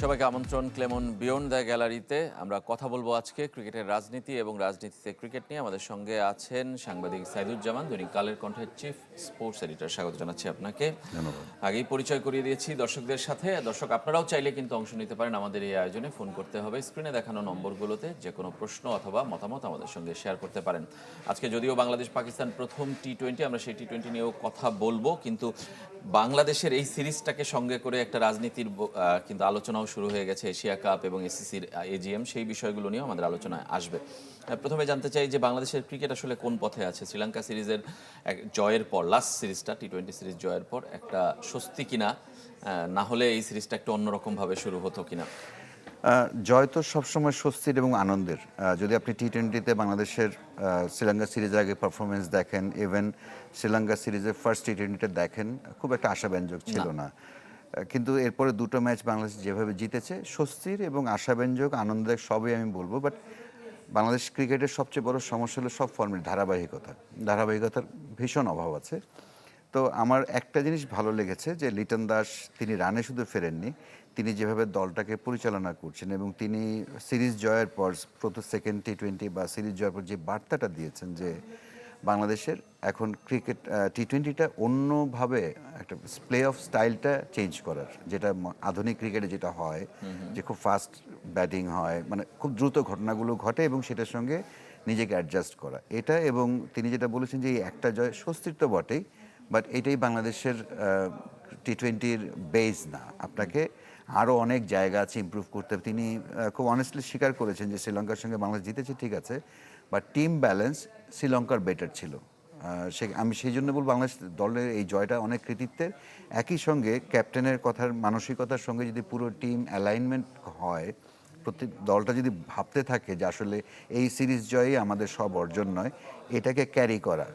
সবাইকে আমন্ত্রণ Clemon beyond the গ্যালারিতে। আমরা কথা বলব আজকে ক্রিকেটের রাজনীতি এবং রাজনীতিতে ক্রিকেট নিয়ে। আমাদের সঙ্গে আছেন সাংবাদিক সাইদুজ্জামান দৈনিক কালের কণ্ঠের চিফ স্পোর্টস এডিটর। স্বাগত জানাচ্ছি আপনাকে। আগেই পরিচয় করিয়ে দিয়েছি দর্শকদের সাথে। দর্শক আপনারাও চাইলে কিন্তু অংশ নিতে পারেন আমাদের এই আয়োজনে। ফোন করতে হবে স্ক্রিনে দেখানো নম্বরগুলোতে। যে কোনো প্রশ্ন অথবা মতামত আমাদের সঙ্গে শেয়ার করতে পারেন। আজকে যদিও বাংলাদেশ পাকিস্তান প্রথম টি টোয়েন্টি আমরা সেই টি টোয়েন্টি নিয়েও কথা বলব। কিন্তু বাংলাদেশের এই সিরিজটাকে সঙ্গে করে একটা রাজনীতির কিন্তু আলোচনাও শুরু হয়ে গেছে, এশিয়া কাপ এবং এসিসির এজিএম, সেই বিষয়গুলো নিয়েও আমাদের আলোচনায় আসবে। প্রথমে জানতে চাই যে বাংলাদেশের ক্রিকেট আসলে কোন পথে আছে? শ্রীলঙ্কা সিরিজের এক জয়ের পর লাস্ট সিরিজটা টি টোয়েন্টি সিরিজ জয়ের পর, একটা স্বস্তি কিনা? না হলে এই সিরিজটা একটু অন্যরকমভাবে শুরু হতো কিনা? জয় তো সবসময় স্বস্তির এবং আনন্দের। যদি আপনি টি টোয়েন্টিতে বাংলাদেশের শ্রীলঙ্কা সিরিজের আগে পারফরমেন্স দেখেন ইভেন শ্রীলঙ্কা সিরিজের ফার্স্ট টি টোয়েন্টিতে দেখেন খুব একটা আশাব্যঞ্জক ছিল না। কিন্তু এরপরে দুটো ম্যাচ বাংলাদেশ যেভাবে জিতেছে স্বস্তির এবং আশাব্যঞ্জক আনন্দের সবই আমি বলব বাট বাংলাদেশ ক্রিকেটের সবচেয়ে বড় সমস্যা হলো সব ফর্মের ধারাবাহিকতা। ধারাবাহিকতার ভীষণ অভাব আছে। তো আমার একটা জিনিস ভালো লেগেছে যে লিটন দাস তিনি রানে শুধু ফেরেননি তিনি যেভাবে দলটাকে পরিচালনা করছেন এবং তিনি সিরিজ জয়ের পর প্রথম সেকেন্ড টি টোয়েন্টি বা সিরিজ জয়ের পর যে বার্তাটা দিয়েছেন যে বাংলাদেশের এখন ক্রিকেট টি টোয়েন্টিটা অন্যভাবে একটা প্লে অফ স্টাইলটা চেঞ্জ করার যেটা আধুনিক ক্রিকেটে যেটা হয় যে খুব ফাস্ট ব্যাটিং হয় মানে খুব দ্রুত ঘটনাগুলো ঘটে এবং সেটার সঙ্গে নিজেকে অ্যাডজাস্ট করা। এটা এবং তিনি যেটা বলেছেন যে এই একটা জয় স্বস্তির তো বটেই বাট এটাই বাংলাদেশের টি টোয়েন্টির বেস না। আপনাকে আরও অনেক জায়গা আছে ইমপ্রুভ করতে। তিনি খুব অনেস্টলি স্বীকার করেছেন যে শ্রীলঙ্কার সঙ্গে বাংলাদেশ জিতেছে, ঠিক আছে বাট টিম ব্যালেন্স শ্রীলঙ্কার বেটার ছিল। সে, আমি সেই জন্য বলব বাংলাদেশ দলের এই জয়টা অনেক কৃতিত্বের। একই সঙ্গে ক্যাপ্টেনের কথার মানসিকতার সঙ্গে যদি পুরো টিম অ্যালাইনমেন্ট হয়, প্রতি, দলটা যদি ভাবতে থাকে যে আসলে এই সিরিজ জয়ই আমাদের সব অর্জন নয়, এটাকে ক্যারি করা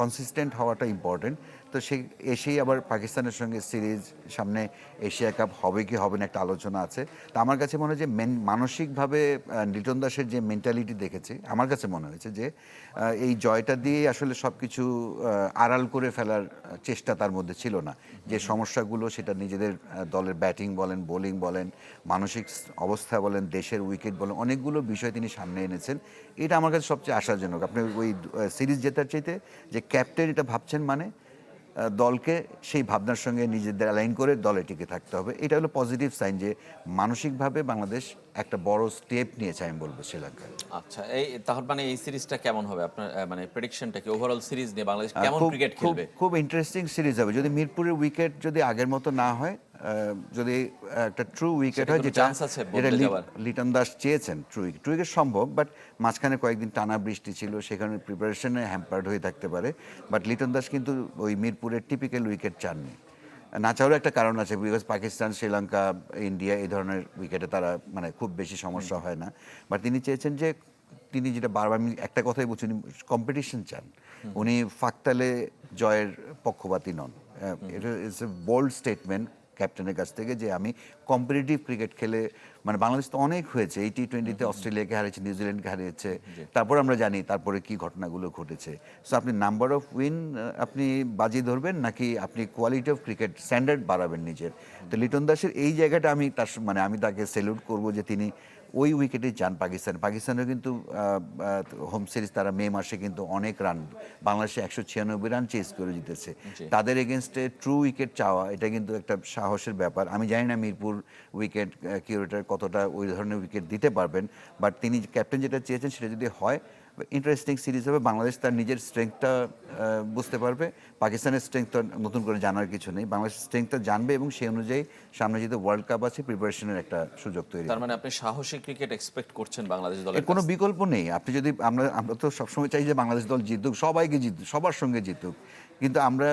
কনসিস্টেন্ট হওয়াটা ইম্পর্টেন্ট তো সেই এসেই আবার পাকিস্তানের সঙ্গে সিরিজ সামনে এশিয়া কাপ হবে কি হবে না একটা আলোচনা আছে। তা আমার কাছে মনে হয় যে মেন মানসিকভাবে লিটন দাসের যে মেন্টালিটি দেখেছি, আমার কাছে মনে হয়েছে যে এই জয়টা দিয়েই আসলে সব কিছু আড়াল করে ফেলার চেষ্টা তার মধ্যে ছিল না। যে সমস্যাগুলো সেটা নিজেদের দলের ব্যাটিং বলেন, বোলিং বলেন, মানসিক অবস্থা বলেন, দেশের উইকেট বলেন, অনেকগুলো বিষয় তিনি সামনে এনেছেন। এটা আমার কাছে সবচেয়ে আশাজনক। আপনি ওই সিরিজ জেতার চাইতে যে ক্যাপ্টেন এটা ভাবছেন মানে দলকে সেই ভাবনার সঙ্গে নিজেদের অ্যালাইন করে দলে টিকে থাকতে হবে। এটা হলো পজিটিভ সাইন যে মানসিকভাবে বাংলাদেশ একটা বড় স্টেপ নিয়েছে আমি বলব শ্রীলঙ্কায়। আচ্ছা এই তাহলে মানে এই সিরিজটা কেমন হবে? আপনার মানে প্রেডিকশনটা কি? ওভারঅল সিরিজ নিয়ে বাংলাদেশ কেমন ক্রিকেট খেলবে? খুব ইন্টারেস্টিং সিরিজ হবে। যদি মিরপুরের উইকেট যদি আগের মতো না হয় যদি একটা ট্রু উইকেট হয় যেটা যেটা লিটন দাস চেয়েছেন ট্রু উইকেট ট্রু উইকেট সম্ভব বাট মাঝখানে কয়েকদিন টানা বৃষ্টি ছিল সেখানে প্রিপারেশনে হ্যাম্পার্ড হয়ে থাকতে পারে। বাট লিটন দাস কিন্তু ওই মিরপুরের টিপিক্যাল উইকেট চাননি। না চাওয়ারও একটা কারণ আছে বিকজ পাকিস্তান শ্রীলঙ্কা ইন্ডিয়া এই ধরনের উইকেটে তারা মানে খুব বেশি সমস্যা হয় না। বাট তিনি চেয়েছেন যে তিনি যেটা বারবার আমি একটা কথাই বলছি উনি কম্পিটিশন চান। উনি ফাকতালে জয়ের পক্ষপাতী নন। ইটস এ বোল্ড স্টেটমেন্ট ক্যাপ্টেনের কাছ থেকে যে আমি কম্পিটিটিভ ক্রিকেট খেলে মানে বাংলাদেশ তো অনেক হয়েছে এই টি টোয়েন্টিতে অস্ট্রেলিয়াকে হারিয়েছে নিউজিল্যান্ডকে হারিয়েছে তারপর আমরা জানি তারপরে কি ঘটনাগুলো ঘটেছে। সো আপনি নাম্বার অফ উইন আপনি বাজি ধরবেন নাকি আপনি কোয়ালিটি অফ ক্রিকেট স্ট্যান্ডার্ড বাড়াবেন নিজের? তো লিটন দাসের এই জায়গাটা আমি তার মানে আমি তাকে সেলুট করব যে তিনি ওই উইকেটে যান পাকিস্তান। পাকিস্তানের কিন্তু হোম সিরিজ তারা মে মাসে কিন্তু অনেক রান বাংলাদেশে একশো ছিয়ানব্বই রান চেস করে জিতেছে। তাদের এগেনস্টে ট্রু উইকেট চাওয়া এটা কিন্তু একটা সাহসের ব্যাপার। আমি জানি না মিরপুর উইকেট কিউরেটার কতটা ওই ধরনের উইকেট দিতে পারবেন বাট তিনি ক্যাপ্টেন যেটা চেয়েছেন সেটা যদি হয় ইন্টারেস্টিং সিরিজ হবে। বাংলাদেশ তার নিজের স্ট্রেংথটা বুঝতে পারবে। পাকিস্তানের স্ট্রেংথ নতুন করে জানার কিছু নেই। বাংলাদেশের স্ট্রেংথটা জানবে এবং সেই অনুযায়ী সামনে যেহেতু ওয়ার্ল্ড কাপ আছে প্রিপারেশনের একটা সুযোগ তৈরি তার মানে আপনি সাহসী ক্রিকেট এক্সপেক্ট করছেন বাংলাদেশ দলের কোনো বিকল্প নেই। আপনি যদি আমরা আমরা তো সবসময় চাই যে বাংলাদেশ দল জিতুক সবাইকে জিতুক সবার সঙ্গে জিতুক। কিন্তু আমরা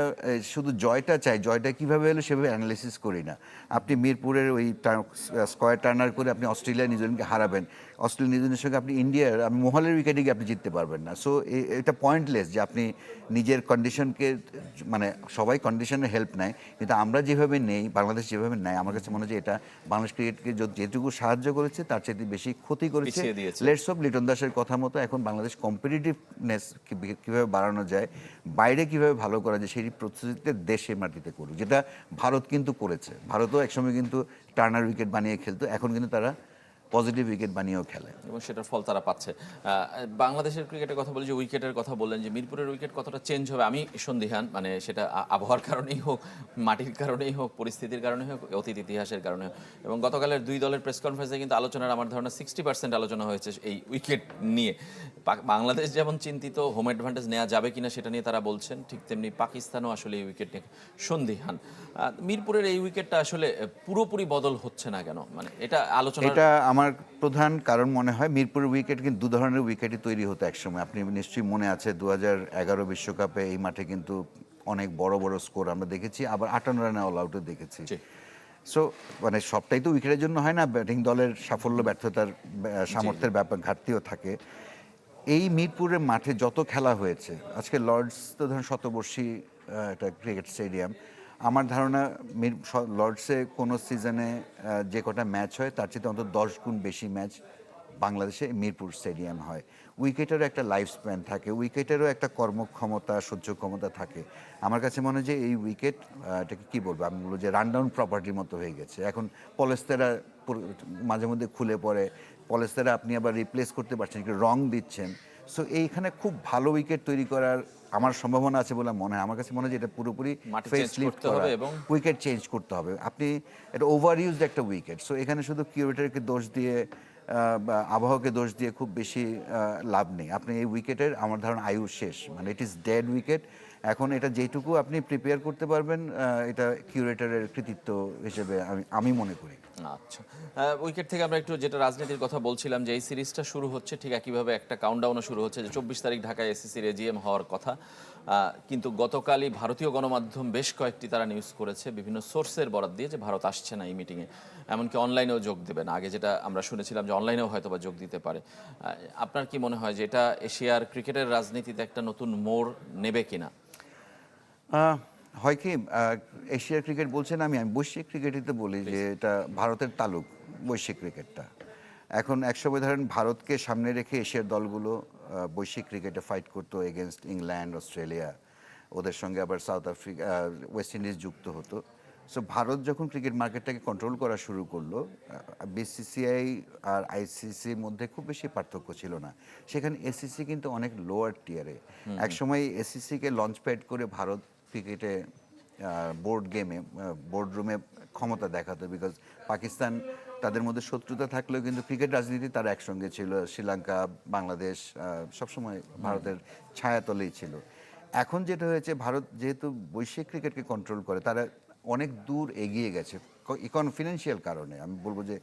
শুধু জয়টা চাই জয়টা কীভাবে এলো সেভাবে অ্যানালিসিস করি না। আপনি মিরপুরের ওই স্কোয়ার টার্নার করে আপনি অস্ট্রেলিয়া নিউজিল্যান্ডকে হারাবেন। অস্ট্রেলিয়া নিউজিল্যান্ডের সঙ্গে আপনি ইন্ডিয়ার আপনি মোহালের উইকেটে গিয়ে আপনি জিততে পারবেন না। সো এটা পয়েন্টলেস যে আপনি নিজের কন্ডিশনকে মানে সবাই কন্ডিশনে হেল্প নেয় কিন্তু আমরা যেভাবে নেই বাংলাদেশ যেভাবে নেয় আমার কাছে মনে হয় এটা বাংলাদেশ ক্রিকেটকে যেটুকু সাহায্য করেছে তার চেয়ে বেশি ক্ষতি করেছে। লেটস অফ লিটন দাসের কথা মতো এখন বাংলাদেশ কম্পিটিটিভনেস কীভাবে বাড়ানো যায় বাইরে কীভাবে ভালো করা যায় সেই প্রস্তুতিতে দেশে মাটিতে করুক। যেটা ভারত কিন্তু করেছে। ভারতও একসময় কিন্তু টার্নার উইকেট বানিয়ে খেলতো এখন কিন্তু তারা পজিটিভ উইকেট বানিয়েও খেলে। এবং সেটার ফল তারা পাচ্ছে। বাংলাদেশের ক্রিকেটের কথা বলে যে উইকেটের কথা বললেন যে মিরপুরের উইকেট কতটা চেঞ্জ হবে আমি সন্দিহান মানে সেটা আবহাওয়ার কারণেই হোক মাটির কারণেই হোক পরিস্থিতির কারণে হোক অতীত ইতিহাসের কারণে হোক। এবং গতকালের দুই দলের প্রেস কনফারেন্সে কিন্তু আলোচনার আমার ধারণা সিক্সটি পার্সেন্ট আলোচনা হয়েছে এই উইকেট নিয়ে। বাংলাদেশ যেমন চিন্তিত হোম অ্যাডভান্টেজ নেওয়া যাবে কিনা সেটা নিয়ে তারা বলছেন ঠিক তেমনি পাকিস্তানও আসলে এই উইকেট নিয়ে সন্দিহান। মিরপুরের এই উইকেটটা আসলে পুরোপুরি বদল হচ্ছে না কেন? মানে এটা আলোচনা এটা আমার প্রধান কারণ মনে হয় মিরপুর উইকেট কিন্তু দু ধরনের উইকেটই তৈরি হতো একসময়। আপনি নিশ্চয়ই মনে আছে দু হাজার এগারো বিশ্বকাপে এই মাঠে কিন্তু অনেক বড় বড় স্কোর আমরা দেখেছি আবার আটান্ন রানে অল আউটও দেখেছি। সো মানে সবটাই তো উইকেটের জন্য হয় না ব্যাটিং দলের সাফল্য ব্যর্থতার সামর্থ্যের ব্যাপার ঘাটতিও থাকে। এই মিরপুরের মাঠে যত খেলা হয়েছে আজকে লর্ডস তো ধরেন শতবর্ষী একটা ক্রিকেট স্টেডিয়াম আমার ধারণা মির লর্ডসে কোনো সিজনে যে কটা ম্যাচ হয়, তার চেয়ে অন্তত দশ গুণ বেশি ম্যাচ বাংলাদেশে মিরপুর স্টেডিয়াম হয়। উইকেটেরও একটা লাইফ স্প্যান থাকে, উইকেটেরও একটা কর্মক্ষমতা, সহ্য ক্ষমতা থাকে। আমার কাছে মনে হয় যে এই উইকেট এটাকে কী বলব? আমি বলব যে রানডাউন প্রপার্টির মতো হয়ে গেছে। এখন পলেস্তেরা মাঝে মধ্যে খুলে পড়ে, পলেস্তেরা আপনি আবার রিপ্লেস করতে পারছেন, একটু রং দিচ্ছেন। সো এইখানে খুব ভালো উইকেট তৈরি করার আমার সম্ভাবনা আছে বলে মনে হয়। আমার কাছে মনে হয় যে এটা পুরোপুরি ফেস লিফট করতে হবে এবং- উইকেট চেঞ্জ করতে হবে। আপনি এটা ওভার ইউজড একটা উইকেট সো এখানে শুধু কিউরেটারকে দোষ দিয়ে আবহাওয়াকে দোষ দিয়ে খুব বেশি লাভ নেই। আপনি এই উইকেটের আমার ধারণা আয়ু শেষ। মানে ইট ইজ ডেড উইকেট এখন এটা যেটুকু আপনি প্রিপেয়ার করতে পারবেন এটা কিউরেটারের কৃতিত্ব হিসেবে আমি আমি মনে করি। আচ্ছা। উইকেট থেকে আমরা একটু যেটা রাজনীতির কথা বলছিলাম যে এই সিরিজটা শুরু হচ্ছে ঠিক একইভাবে একটা কাউন্টডাউনও শুরু হচ্ছে যে চব্বিশ তারিখ ঢাকায় এসএসসির এজিএম হওয়ার কথা। কিন্তু গতকালই ভারতীয় গণমাধ্যম বেশ কয়েকটি তারা নিউজ করেছে, বিভিন্ন সোর্সের বরাদ দিয়ে যে ভারত আসছে না এই মিটিংয়ে এমনকি অনলাইনেও যোগ দেবে না। আগে যেটা আমরা শুনেছিলাম যে অনলাইনেও হয়তো বা যোগ দিতে পারে। আপনার কি মনে হয় যে এটা এশিয়ার ক্রিকেটের রাজনীতিতে একটা নতুন মোড় নেবে কিনা? হয় কি এশিয়ার ক্রিকেট বলছেন আমি আমি বৈশ্বিক ক্রিকেটই তো বলি যে এটা ভারতের তালুক বৈশ্বিক ক্রিকেটটা। এখন একসময় ধরেন ভারতকে সামনে রেখে এশিয়ার দলগুলো বৈশ্বিক ক্রিকেটে ফাইট করতো এগেনস্ট ইংল্যান্ড অস্ট্রেলিয়া ওদের সঙ্গে আবার সাউথ আফ্রিকা ওয়েস্ট ইন্ডিজ যুক্ত হতো। সো ভারত যখন ক্রিকেট মার্কেটটাকে কন্ট্রোল করা শুরু করল বিসিসিআই আর আইসিসির মধ্যে খুব বেশি পার্থক্য ছিল না। সেখানে এসিসি কিন্তু অনেক লোয়ার টিয়ারে একসময় এসিসিকে লঞ্চ প্যাড করে ভারত ক্রিকেটে বোর্ড গেমে বোর্ড রুমে ক্ষমতা দেখাতো বিকজ পাকিস্তান তাদের মধ্যে শত্রুতা থাকলেও কিন্তু ক্রিকেট রাজনীতি তারা একসঙ্গে ছিল। শ্রীলঙ্কা বাংলাদেশ সবসময় ভারতের ছায়াতলেই ছিল। এখন যেটা হয়েছে ভারত যেহেতু বৈশ্বিক ক্রিকেটকে কন্ট্রোল করে তারা অনেক দূর এগিয়ে গেছে ইকন ফিনান্সিয়াল কারণে। আমি বলব যে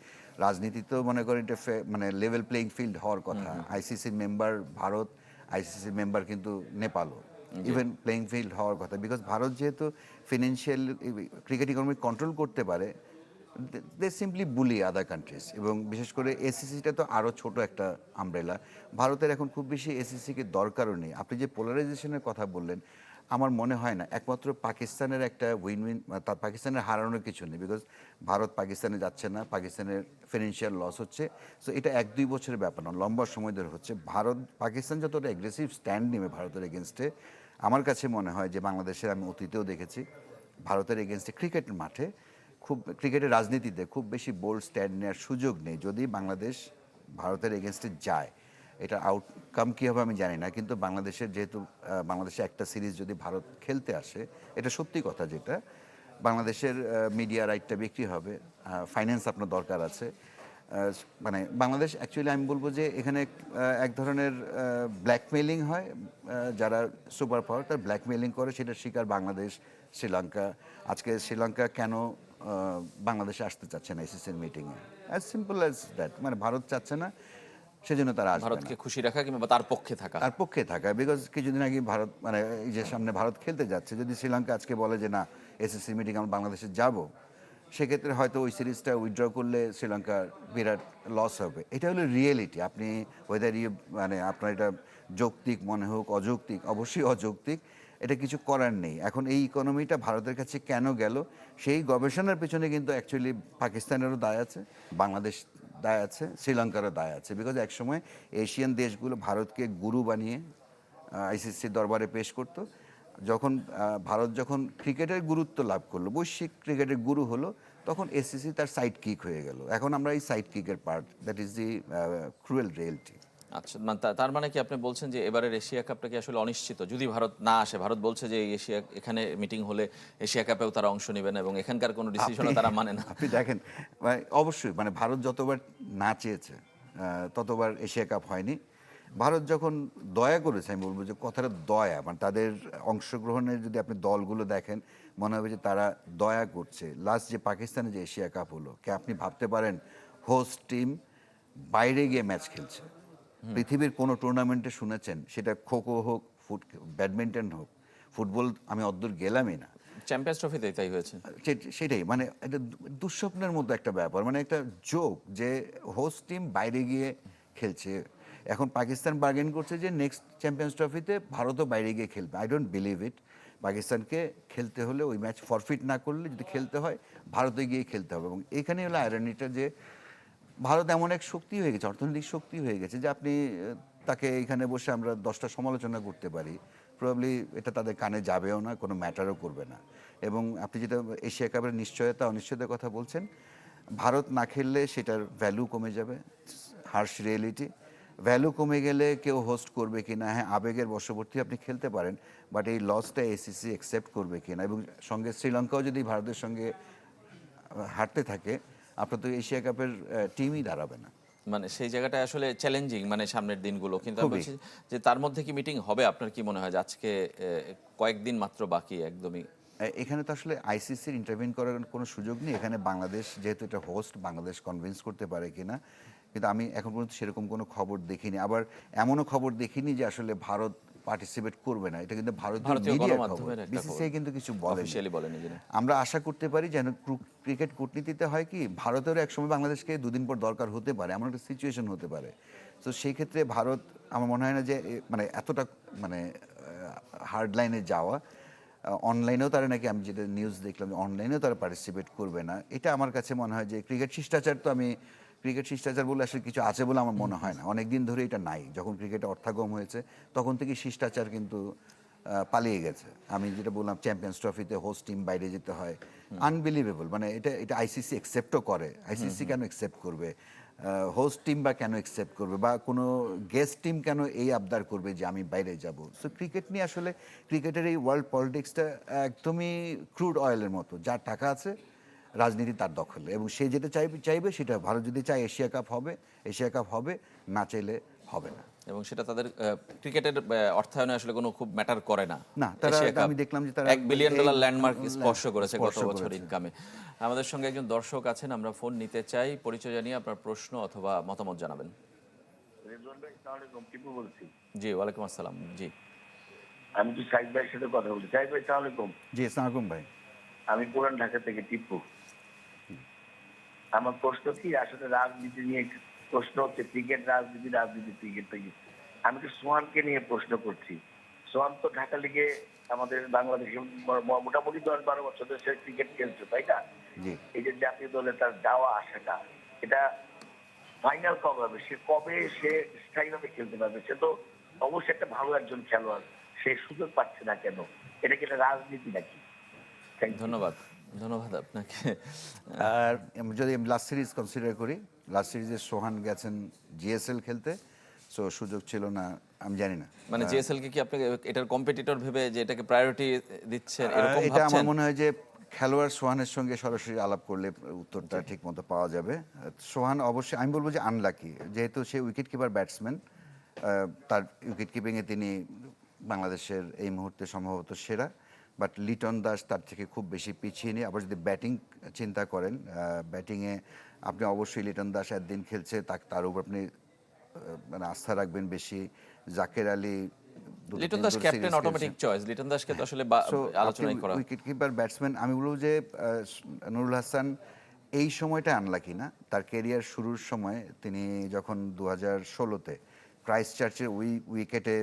রাজনীতি তো মনে করেন এটা মানে লেভেল প্লেইং ফিল্ড হওয়ার কথা। আইসিসির মেম্বার ভারত আইসিসির মেম্বার কিন্তু নেপালও। ইভেন প্লেইং ফিল্ড হওয়ার কথা বিকজ ভারত যেহেতু ফিনান্সিয়াল ক্রিকেট ইকোনমি কন্ট্রোল করতে পারে দে সিম্পলি বুলি আদার কান্ট্রিজ এবং বিশেষ করে এসিসিটা তো আরও ছোট একটা আমব্রেলা ভারতের এখন খুব বেশি এসিসিকে দরকারও নেই। আপনি যে পোলারাইজেশনের কথা বললেন, আমার মনে হয় না, একমাত্র পাকিস্তানের একটা উইন উইন তার পাকিস্তানের হারানোর কিছু নেই বিকজ ভারত পাকিস্তানে যাচ্ছে না, পাকিস্তানের ফিনান্সিয়াল লস হচ্ছে। সো এটা এক দুই বছরের ব্যাপার না, লম্বা সময় ধরে হচ্ছে। ভারত, পাকিস্তান যতটা অ্যাগ্রেসিভ স্ট্যান্ড নেবে ভারতের এগেনস্টে আমার কাছে মনে হয় যে বাংলাদেশের আমি অতীতেও দেখেছি, ভারতের এগেনস্টে ক্রিকেট মাঠে খুব ক্রিকেটের রাজনীতিতে খুব বেশি বোল্ড স্ট্যান্ড নেওয়ার সুযোগ নেই। যদি বাংলাদেশ ভারতের এগেনস্টে যায় এটা আউটকাম কী হবে আমি জানি না, কিন্তু বাংলাদেশের যেহেতু বাংলাদেশে একটা সিরিজ যদি ভারত খেলতে আসে, এটা সত্যি কথা যেটা, বাংলাদেশের মিডিয়া রাইটটা বিক্রি হবে ফাইন্যান্স আপনার দরকার আছে। মানে বাংলাদেশ অ্যাকচুয়ালি আমি বলব যে এখানে এক ধরনের ব্ল্যাকমেলিং হয় যারা সুপার পাওয়ার তার ব্ল্যাকমেলিং করে সেটা শিকার বাংলাদেশ শ্রীলঙ্কা। আজকে শ্রীলঙ্কা কেন বাংলাদেশে আসতে চাচ্ছে না এসিসির মিটিংয়ে অ্যাজ সিম্পল অ্যাজ দ্যাট মানে ভারত চাচ্ছে না সেজন্য তারা আসবে ভারতকে খুশি রাখা কিংবা তার পক্ষে থাকা। তার পক্ষে থাকা বিকজ কিছুদিন আগে ভারত মানে এই যে সামনে ভারত খেলতে যাচ্ছে যদি শ্রীলঙ্কা আজকে বলে যে না এসএসসি মিটিং আমরা বাংলাদেশে যাব সেক্ষেত্রে হয়তো ওই সিরিজটা উইথড্র করলে শ্রীলঙ্কার বিরাট লস হবে। এটা হলো রিয়েলিটি আপনি ওয়েদার ইয়ে মানে আপনার এটা যৌক্তিক মনে হোক, অযৌক্তিক, অবশ্যই অযৌক্তিক, এটা কিছু করার নেই। এখন এই ইকোনমিটা ভারতের কাছে কেন গেল? সেই গবেষণার পেছনে কিন্তু অ্যাকচুয়ালি পাকিস্তানেরও দায় আছে, বাংলাদেশ দায় আছে, শ্রীলঙ্কারও দায় আছে। বিকজ একসময় এশিয়ান দেশগুলো ভারতকে গুরু বানিয়ে আইসিসির দরবারে পেশ করতো। যখন ভারত যখন ক্রিকেটের গুরুত্ব লাভ করল বৈশ্বিক ক্রিকেটের গুরু হলো তখন এসিসি তার সাইড কিক হয়ে গেল। এখন আমরা এই side কিকের part that is the cruel reality আচ্ছা মানে তার মানে কি আপনি বলছেন যে এবারের এশিয়া কাপটা কি আসলে অনিশ্চিত? যদি ভারত না আসে ভারত বলছে যে এশিয়া এখানে মিটিং হলে এশিয়া কাপেও তারা অংশ নেবে না এবং এখানকার কোনো ডিসিশনও তারা মানে না। আপনি দেখেন মানে অবশ্যই মানে ভারত যতবার না চেয়েছে ততবার এশিয়া কাপ হয়নি। ভারত যখন দয়া করেছে আমি বলব যে কথাটা দয়া মানে তাদের অংশগ্রহণের যদি আপনি দলগুলো দেখেন মনে হবে যে তারা দয়া করছে। লাস্ট যে পাকিস্তানে যে এশিয়া কাপ হলো কে আপনি ভাবতে পারেন হোস্ট টিম বাইরে গিয়ে ম্যাচ খেলছে। পৃথিবীর কোনো টুর্নামেন্টে শুনেছেন সেটা খোখো হোক ফুট ব্যাডমিন্টন হোক ফুটবল আমি অদ্দূর গেলামই না। চ্যাম্পিয়ন্স ট্রফিতে তাই হয়েছে। সেটাই মানে এটা দুঃস্বপ্নের মতো একটা ব্যাপার মানে একটা জোক যে হোস্ট টিম বাইরে গিয়ে খেলছে। এখন পাকিস্তান বার্গেন করছে যে নেক্সট চ্যাম্পিয়ন্স ট্রফিতে ভারতও বাইরে গিয়ে খেলবে। আই ডোন্ট বিলিভ ইট পাকিস্তানকে খেলতে হলে ওই ম্যাচ ফরফিট না করলে যদি খেলতে হয়, ভারতে গিয়ে খেলতে হবে। এবং এখানে হলো আয়রনিটা যে ভারত এমন এক শক্তি হয়ে গেছে, অর্থনৈতিক শক্তি হয়ে গেছে যে আপনি, তাকে এখানে বসে আমরা দশটা সমালোচনা করতে পারি। প্রবাবলি এটা তাদের কানে যাবেও না, কোনো ম্যাটারও করবে না। এবং আপনি যেটা এশিয়া কাপের নিশ্চয়তা, অনিশ্চয়তার কথা বলছেন, ভারত না খেললে সেটার ভ্যালু কমে যাবে। হার্শ রিয়েলিটি ভ্যালু কমে গেলে কেউ হোস্ট করবে কি না? হ্যাঁ আবেগের বশবর্তী আপনি খেলতে পারেন বাট এই লসটা এসিসি অ্যাকসেপ্ট করবে কি না? এবং সঙ্গে শ্রীলঙ্কাও যদি ভারতের সঙ্গে হারতে থাকে আপনার তো এশিয়া কাপের টিমই দাঁড়াবে না। মানে সেই জায়গাটা আসলে চ্যালেঞ্জিং মানে সামনের দিনগুলো। কিন্তু আমি বলছি যে তার মধ্যে কি মিটিং হবে? আপনার কি মনে হয় যে আজকে কয়েকদিন মাত্র বাকি একদমই? এখানে তো আসলে আইসিসির ইন্টারভিন করার কোনো সুযোগ নেই। এখানে বাংলাদেশ যেহেতু এটা হোস্ট বাংলাদেশ কনভিন্স করতে পারে কিনা কিন্তু আমি এখন পর্যন্ত সেরকম কোনো খবর দেখিনি। আবার এমনও খবর দেখিনি যে আসলে ভারত পার্টিসিপেট করবে না। এটা কিন্তু ভারতীয় মিডিয়ার খবর। বিসিসিআই কিন্তু কিছু বলে বলেনি আমরা আশা করতে পারি যেন ক্রিকেট কূটনীতিতে হয় কি ভারতেরও একসময় বাংলাদেশকে দুদিন পর দরকার হতে পারে এমন একটা সিচুয়েশন হতে পারে। তো সেই ক্ষেত্রে ভারত আমার মনে হয় না যে মানে এতটা মানে হার্ড লাইনে যাওয়া। অনলাইনেও তারা নাকি আমি যেটা নিউজ দেখলাম অনলাইনেও তারা পার্টিসিপেট করবে না। এটা আমার কাছে মনে হয় যে ক্রিকেট শিষ্টাচার তো আমি ক্রিকেট শিষ্টাচার বলে আসলে কিছু আছে বলে আমার মনে হয় না। অনেক দিন ধরে এটা নাই। যখন ক্রিকেটে অর্থাগম হয়েছে তখন থেকে শিষ্টাচার কিন্তু পালিয়ে গেছে। আমি যেটা বললাম চ্যাম্পিয়ন্স ট্রফিতে হোস্ট টিম বাইরে যেতে হয়। আনবিলিভেবল মানে এটা এটা আইসিসি অ্যাকসেপ্টও করে। আইসিসি কেন অ্যাকসেপ্ট করবে? হোস্ট টিম বা কেন অ্যাকসেপ্ট করবে? বা কোনো গেস্ট টিম কেন এই আবদার করবে যে আমি বাইরে যাব? সো ক্রিকেট নিয়ে আসলে ক্রিকেটের এই ওয়ার্ল্ড পলিটিক্সটা একদমই ক্রুড অয়েলের মতো। যার টাকা আছে রাজনীতি তার দখলে। এবং সে যেটা চাইবে চাইবে সেটা ভারত যদি চায় এশিয়া কাপ হবে এশিয়া কাপ হবে না চাইলে হবে না। এবং সেটা তাদের ক্রিকেটের অর্থায়নে আসলে কোনো খুব ম্যাটার করে না। না, তারা- আমি দেখলাম যে তারা এক বিলিয়ন ডলার ল্যান্ডমার্ক স্পর্শ করেছে গত বছর ইনকামে আমাদের সঙ্গে একজন দর্শক আছেন আমরা ফোন নিতে চাই। পরিচয় জানিয়ে আপনার প্রশ্ন অথবা মতামত জানাবেন। জি ওয়ালাইকুম আসসালাম। জি। আমি তো সাইদ ভাইয়ের সাথে কথা বলছি সাইদ ভাই সালাম আলাইকুম। জি সালাম ভাই। আমি পুরান ঢাকা থেকে টিপু। আমার প্রশ্ন কি? আসলে রাজনীতি নিয়ে প্রশ্ন হচ্ছে ক্রিকেট রাজনীতি রাজনীতি ক্রিকেট থেকে। আমি তো সোহানকে নিয়ে প্রশ্ন করছি। সোহান তো ঢাকা লিগে আমাদের বাংলাদেশে মোটামুটি দশ বারো বছর ধরে সে ক্রিকেট খেলছে তাই না? এই যে জাতীয় দলে তার যাওয়া আসাটা এটা ফাইনাল কবে হবে? সে কবে সে স্থায়ীভাবে খেলতে পারবে? সে তো অবশ্যই একটা ভালো একজন খেলোয়াড়। সে সুযোগ পাচ্ছে না কেন? এটা কি একটা রাজনীতি নাকি? ধন্যবাদ। ধন্যবাদ আপনাকে। আর যদি লাস্ট সিরিজ কনসিডার করি লাস্ট সিরিজে সোহান গেছেন জিএসএল খেলতে সো সুযোগ ছিল না আমি জানি না। মানে জিএসএল কে কি আপনি এটার কম্পিটিটর ভেবে যে এটাকে প্রায়োরিটি দিচ্ছেন এরকম ভাবছেন এটা আমার মনে হয় যে খেলোয়াড় সোহানের সঙ্গে সরাসরি আলাপ করলে উত্তরটা ঠিক মতো পাওয়া যাবে। সোহান অবশ্যই আমি বলব যে আনলাকি যেহেতু সে উইকেট কিপার ব্যাটসম্যান তার উইকেট কিপিংয়ে তিনি বাংলাদেশের এই মুহূর্তে সম্ভবত সেরা। বাট লিটন দাস তার থেকে খুব বেশি পিছিয়ে নেই। আবার যদি ব্যাটিং চিন্তা করেন ব্যাটিংয়ে আপনি অবশ্যই লিটন দাস একদিন খেলছে তা তার উপর আপনি মানে আস্থা রাখবেন বেশি। Zaker Ali Liton Das captain automatic choice Liton দাসকে তো আসলে আলোচনাই করা উইকেট কিপার ব্যাটসম্যান আমি বলব যে নুরুল হাসান এই সময়টা আনলাকি না। তার কেরিয়ার শুরুর সময় তিনি যখন দু হাজার ষোলোতে ক্রাইস্ট চার্চের উই উইকেটে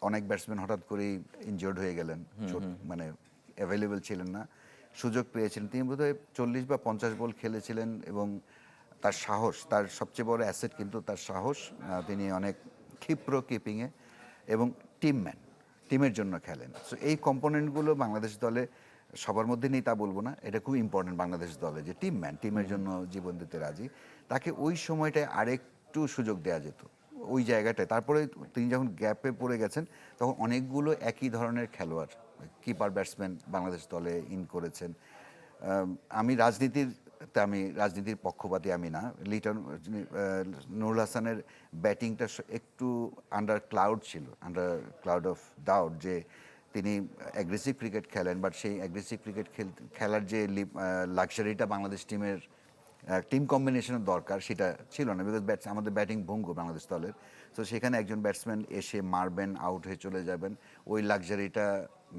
অনেক ব্যাটসম্যান হঠাৎ করেই ইনজিওর্ড হয়ে গেলেন। মানে অ্যাভেলেবেল ছিলেন না। সুযোগ পেয়েছিলেন। তিনি বোধহয় চল্লিশ বা পঞ্চাশ বল খেলেছিলেন এবং তার সাহস তার সবচেয়ে বড় অ্যাসেট কিন্তু তার সাহস তিনি অনেক ক্ষিপ্র কিপিংয়ে এবং টিমম্যান টিমের জন্য খেলেন। সো এই কম্পোনেন্টগুলো বাংলাদেশ দলে সবার মধ্যে নেই তা বলব না। এটা খুব ইম্পর্টেন্ট বাংলাদেশ দলে যে টিমম্যান টিমের জন্য জীবন দিতে রাজি। তাকে ওই সময়টায় আরেকটু সুযোগ দেওয়া যেত। ওই জায়গাটায়। তারপরে তিনি যখন গ্যাপে পড়ে গেছেন, তখন অনেকগুলো একই ধরনের খেলোয়াড় কিপার ব্যাটসম্যান বাংলাদেশ দলে ইন করেছেন। আমি রাজনীতির তে আমি, রাজনীতির পক্ষপাতী আমি না। লিটন নুরুল হাসানের ব্যাটিংটা একটু আন্ডার ক্লাউড ছিল আন্ডার ক্লাউড অফ ডাউট যে তিনি অ্যাগ্রেসিভ ক্রিকেট খেলেন বাট সেই অ্যাগ্রেসিভ ক্রিকেট খেল, খেলার যে লাক্সারিটা বাংলাদেশ টিমের টিম কম্বিনেশনের দরকার সেটা ছিল না। বিকজ ব্যাটস আমাদের ব্যাটিং ভঙ্গু বাংলাদেশ দলের। তো সেখানে একজন ব্যাটসম্যান এসে মারবেন আউট হয়ে চলে যাবেন। ওই লাক্সারিটা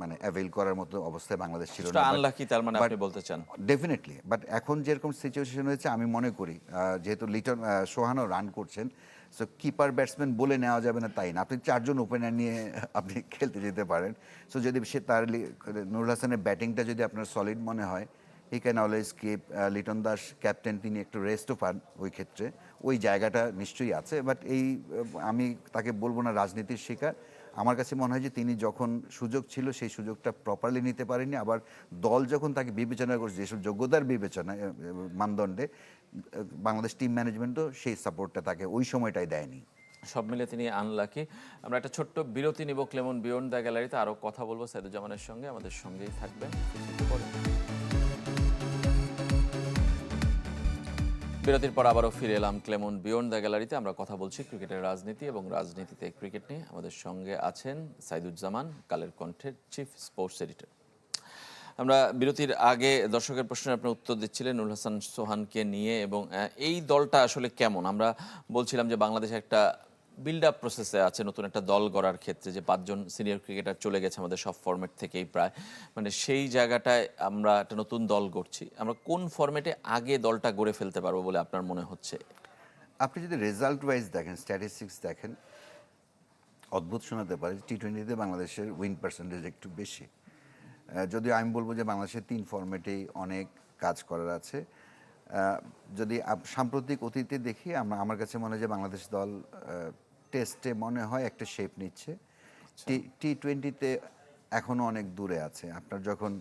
মানে অ্যাভেল করার মতো অবস্থায় বাংলাদেশ ছিল না। আনলাকি তার মানে আপনি বলতে চান। ডেফিনেটলি বাট এখন যেরকম সিচুয়েশন হয়েছে আমি মনে করি যেহেতু লিটন সোহানও রান করছেন সো কিপার ব্যাটসম্যান বলে নেওয়া যাবে না তাই না। আপনি চারজন ওপেনার নিয়ে আপনি খেলতে যেতে পারেন। সো যদি সে তার নুরুল হাসানের ব্যাটিংটা যদি আপনার সলিড মনে হয় he can always keep Liton Das captain তিনি একটু রেস্টও পান ওই ক্ষেত্রে। ওই জায়গাটা নিশ্চয়ই আছে বাট এই আমি তাকে বলব না রাজনীতির শিকার। আমার কাছে মনে হয় যে তিনি যখন সুযোগ ছিল, সেই সুযোগটা প্রপারলি নিতে পারেনি। আবার দল যখন তাকে বিবেচনা করছে, যেসব যোগ্যতার বিবেচনা মানদণ্ডে বাংলাদেশ টিম ম্যানেজমেন্টও সেই সাপোর্টটা তাকে ওই সময়টাই দেয়নি। সব মিলে তিনি আনলাকি আমরা একটা ছোট্ট বিরতি নিব, ক্লেমন বিয়ন্ড দ্য গ্যালারিতে আরও কথা বলব সাইদুজ্জামানের সঙ্গে। আমাদের সঙ্গেই থাকবেন। বিরতির পর আবারও ফিরে এলাম ক্লেমন বিয়ন্ড দ্য গ্যালারিতে। আমরা কথা বলছি ক্রিকেটের রাজনীতি এবং রাজনীতিতে ক্রিকেট নিয়ে। আমাদের সঙ্গে আছেন সাইদুজ্জামান, কালের কণ্ঠের চিফ স্পোর্টস এডিটর। আমরা বিরতির আগে দর্শকের প্রশ্নের আপনি উত্তর দিচ্ছিলেন নুল হাসান সোহানকে নিয়ে এবং এই দলটা আসলে কেমন? আমরা বলছিলাম যে বাংলাদেশে একটা বিল্ড আপ প্রসেসে আছে নতুন একটা দল গড়ার ক্ষেত্রে যে পাঁচজন সিনিয়র ক্রিকেটার চলে গেছে আমাদের সব ফরম্যাট থেকেই প্রায়। মানে সেই জায়গাটায় আমরা একটা নতুন দল গড়ছি। আমরা কোন ফরম্যাটে আগে দলটা গড়ে ফেলতে পারব বলে আপনার মনে হচ্ছে? আপনি যদি রেজাল্ট ওয়াইজ দেখেন স্ট্যাটিস্টিক্স দেখেন, অদ্ভুত শোনাতে পারে টি টোয়েন্টিতে বাংলাদেশের উইন পার্সেন্টেজ একটু বেশি। যদিও আমি বলব যে বাংলাদেশের তিন ফর্মেটেই অনেক কাজ করার আছে। যদি সাম্প্রতিক অতীতে দেখি, আমরা আমার কাছে মনে হয় যে বাংলাদেশ দল টেস্টে মনে হয় একটা শেপ নিচ্ছে। টি টি টোয়েন্টিতে এখনও অনেক দূরে আছে। আপনার যখন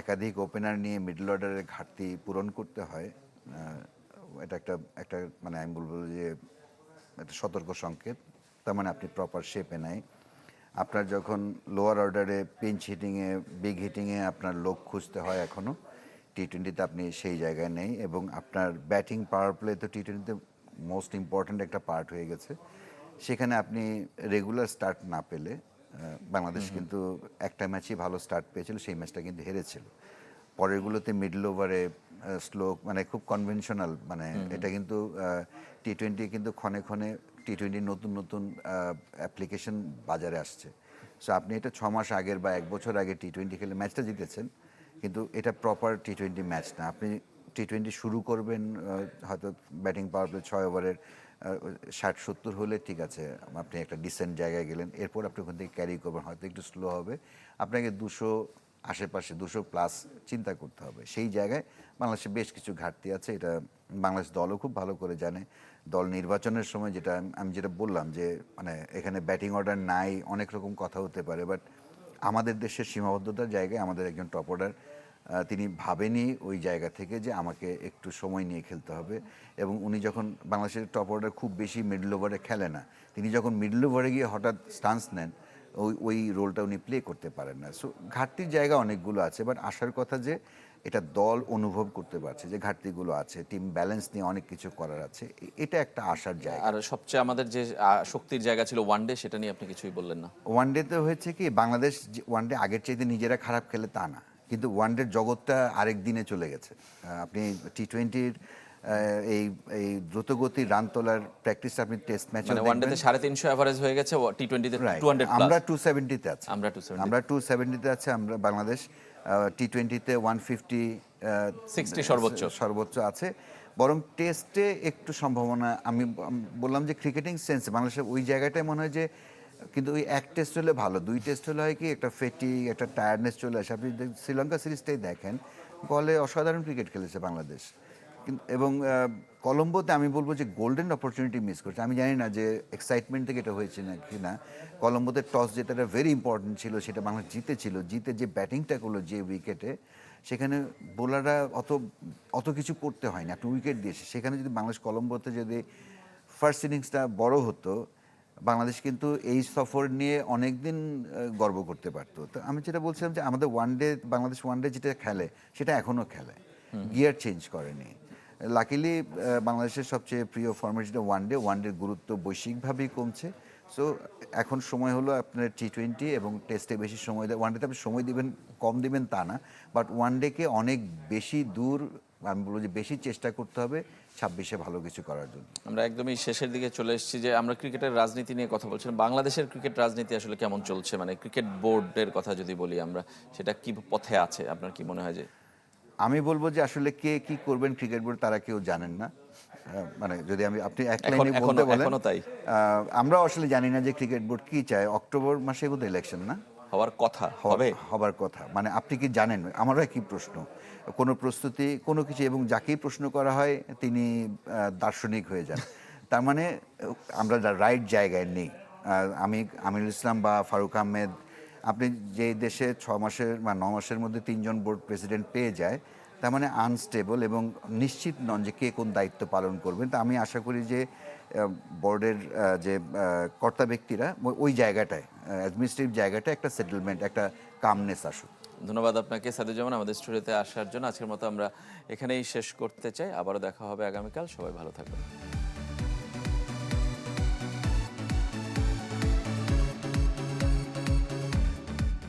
একাধিক ওপেনার নিয়ে মিডল অর্ডারের ঘাটতি পূরণ করতে হয় এটা একটা একটা মানে আমি বলব যে একটা সতর্ক সংকেত। তার মানে আপনি প্রপার শেপে নাই। আপনার যখন লোয়ার অর্ডারে পিঞ্চ হিটিংয়ে বিগ হিটিংয়ে আপনার লোক খুঁজতে হয় এখনও টি টোয়েন্টিতে আপনি সেই জায়গায় নেই এবং আপনার ব্যাটিং পাওয়ার প্লে তো টি টোয়েন্টিতে মোস্ট ইম্পর্ট্যান্ট একটা পার্ট হয়ে গেছে। সেখানে আপনি রেগুলার স্টার্ট না পেলে বাংলাদেশ কিন্তু একটা ম্যাচই ভালো স্টার্ট পেয়েছিল সেই ম্যাচটা কিন্তু হেরেছিল। পরেরগুলোতে মিডল ওভারে স্লো মানে খুব কনভেনশনাল মানে এটা কিন্তু টি টোয়েন্টি কিন্তু ক্ষণে ক্ষণে টি টোয়েন্টি নতুন নতুন অ্যাপ্লিকেশন বাজারে আসছে। সো আপনি এটা ছ মাস আগের বা এক বছর আগে টি টোয়েন্টি খেলে ম্যাচটা জিতেছেন কিন্তু এটা প্রপার টি টোয়েন্টি ম্যাচ না। আপনি টি টোয়েন্টি শুরু করবেন হয়তো ব্যাটিং পাওয়ার প্লে ছয় ওভারের ষাট, সত্তর হলে ঠিক আছে, আপনি একটা ডিসেন্ট জায়গায় গেলেন, এরপর আপনি ওখান থেকে ক্যারি করবেন, হয়তো একটু স্লো হবে। আপনাকে দুশো আশেপাশে, দুশো প্লাস চিন্তা করতে হবে। সেই জায়গায় বাংলাদেশে বেশ কিছু ঘাটতি আছে, এটা বাংলাদেশ দলও খুব ভালো করে জানে। দল নির্বাচনের সময় যেটা আমি- যেটা বললাম যে মানে এখানে ব্যাটিং অর্ডার নাই, অনেক রকম কথা হতে পারে বাট আমাদের দেশের সীমাবদ্ধতার জায়গায় আমাদের একজন টপ অর্ডার তিনি ভাবেনি ওই জায়গা থেকে যে আমাকে একটু সময় নিয়ে খেলতে হবে। এবং উনি যখন বাংলাদেশের টপ অর্ডার খুব বেশি মিডল ওভারে খেলে না তিনি যখন মিডল ওভারে গিয়ে হঠাৎ স্টান্স নেন ওই ওই রোলটা উনি প্লে করতে পারেন না। সো ঘাটতির জায়গা অনেকগুলো আছে বাট আসার কথা যে এটা দল অনুভব করতে পারছে যে ঘাটতিগুলো আছে টিম ব্যালেন্স নিয়ে অনেক কিছু করার আছে এটা একটা আশার জায়গা। আর সবচেয়ে আমাদের যে শক্তির জায়গা ছিল ওয়ান ডে সেটা নিয়ে আপনি কিছুই বললেন না। ওয়ান ডেতে হয়েছে কি বাংলাদেশ ওয়ান ডে আগের চাইতে নিজেরা খারাপ খেলে তা না। কিন্তু ওয়ান ডের জগৎটা আরেক দিনে চলে গেছে। আপনি টি টোয়েন্টির এই এই দ্রুতগতির রান তোলার প্র্যাকটিস আপনি টেস্ট ম্যাচে মানে ওয়ান ডেতে সাড়ে তিনশো অ্যাভারেজ হয়ে গেছে টি টোয়েন্টিতে টু হান্ড্রেড আমরা টু সেভেন্টিতে আছি। আমরা 270 আমরা টু সেভেন্টিতে আছে আমরা বাংলাদেশ টি টোয়েন্টিতে ওয়ান ফিফটি 60 সর্বোচ্চ। সর্বোচ্চ আছে। বরং টেস্টে একটু সম্ভাবনা আমি আমি বললাম যে ক্রিকেটিং সেন্সে বাংলাদেশের ওই জায়গাটায় মনে হয় যে কিন্তু ওই এক টেস্ট হলে ভালো। দুই টেস্ট হলে হয় কি একটা ফেটি একটা টায়ার্ডনেস চলে আসে। আপনি শ্রীলঙ্কা সিরিজটাই দেখেন বলে অসাধারণ ক্রিকেট খেলেছে বাংলাদেশ। এবং কলম্বোতে আমি বলব যে গোল্ডেন অপরচুনিটি মিস করছে। আমি জানি না যে এক্সাইটমেন্ট থেকে এটা হয়েছে না কি না। কলম্বোতে টস যেটা ভেরি ইম্পর্টেন্ট ছিল, সেটা বাংলাদেশ জিতেছিল। জিতে যে ব্যাটিংটা করল যে উইকেটে সেখানে বোলাররা অত অত কিছু করতে হয় না একটা উইকেট দিয়েছে। সেখানে যদি বাংলাদেশ কলম্বোতে যদি ফার্স্ট ইনিংসটা বড় হতো বাংলাদেশ কিন্তু এই সফর নিয়ে অনেক দিন গর্ব করতে পারতো। তো আমি যেটা বলছিলাম যে আমাদের one day Bangladesh one day যেটা খেলে সেটা এখনও খেলে। গিয়ার চেঞ্জ করেনি। লাকিলি বাংলাদেশের সবচেয়ে প্রিয় ফর্মেট যেটা ওয়ান ডে ওয়ান ডের গুরুত্ব বৈশ্বিকভাবেই কমছে। সো এখন সময় হলো আপনার টি টোয়েন্টি এবং টেস্টে বেশি সময় দেয়। ওয়ান ডেতে আপনি সময় দিবেন কম দেবেন তা না। বাট ওয়ান ডেকে অনেক বেশি দূর আমি বলব যে বেশি চেষ্টা করতে হবে। ছাব্বিশে ভালো কিছু করার জন্য। আমরা একদমই শেষের দিকে চলে এসেছি যে আমরা ক্রিকেটের রাজনীতি নিয়ে কথা বলছিলাম। বাংলাদেশের ক্রিকেট রাজনীতি আসলে কেমন চলছে? মানে ক্রিকেট বোর্ডের কথা যদি বলি আমরা সেটা কি পথে আছে? আপনার কি মনে হয় যে? আমি বলব যে আসলে কে কি করবেন ক্রিকেট বোর্ড তারা কেউ জানেন না। মানে যদি আমি আপনি এক লাইনে বলতে বলেন তাই। আহ, আমরাও আসলে জানি না যে ক্রিকেট বোর্ড কি চায়। অক্টোবর মাসে বোধহয় ইলেকশন না? হওয়ার কথা হবে। হবার কথা। মানে আপনি কি জানেন? আমারও কি প্রশ্ন। কোনো প্রস্তুতি, কোনো কিছু এবং যাকেই প্রশ্ন করা হয় তিনি দার্শনিক হয়ে যান। তার মানে আমরা রাইট জায়গায় নেই। আমি আমিরুল ইসলাম বা ফারুক আহমেদ, আপনি যে দেশে ছ মাসের বা ন মাসের মধ্যে তিনজন বোর্ড প্রেসিডেন্ট পেয়ে যায়, তার মানে আনস্টেবল এবং নিশ্চিত নন যে কে কোন দায়িত্ব পালন করবেন তা আমি আশা করি যে বোর্ডের যে কর্তা ব্যক্তিরা ওই জায়গাটায় অ্যাডমিনিস্ট্রেটিভ জায়গাটায় একটা সেটেলমেন্ট একটা কামনেস আসুক। ধন্যবাদ আপনাকে, সাদুজ্জামান, আমাদের স্টুডিওতে আসার জন্য। আজকের মতো আমরা এখানেই শেষ করতে চাই। আবারও দেখা হবে আগামীকাল। সবাই ভালো থাকবেন।